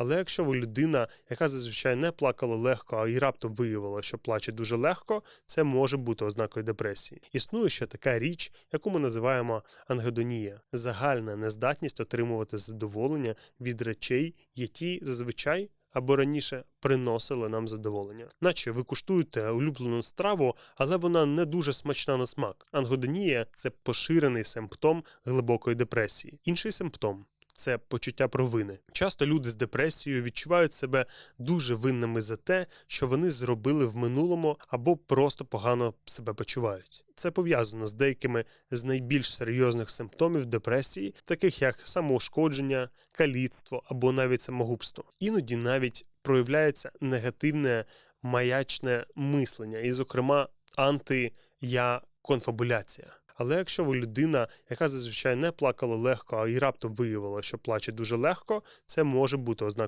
Але якщо ви людина, яка зазвичай не плакала легко, а і раптом виявила, що плаче дуже легко, це може бути ознакою депресії. Існує ще така річ, яку ми називаємо ангедонія загальна нездатність отримувати задоволення від речей, які зазвичай. Або раніше приносили нам задоволення, наче ви куштуєте улюблену страву, але вона не дуже смачна на смак. Ангодонія це поширений симптом глибокої депресії. Інший симптом це почуття провини. Часто люди з депресією відчувають себе дуже винними за те, що вони зробили в минулому або просто погано себе почувають. Це пов'язано з деякими з найбільш серйозних симптомів депресії, таких як самоушкодження, каліцтво або навіть самогубство. Іноді навіть проявляється негативне маячне мислення, і, зокрема, анти-я конфабуляція. Але якщо ви людина, яка зазвичай не плакала легко, а і раптом виявила, що плаче дуже легко, це може бути ознакою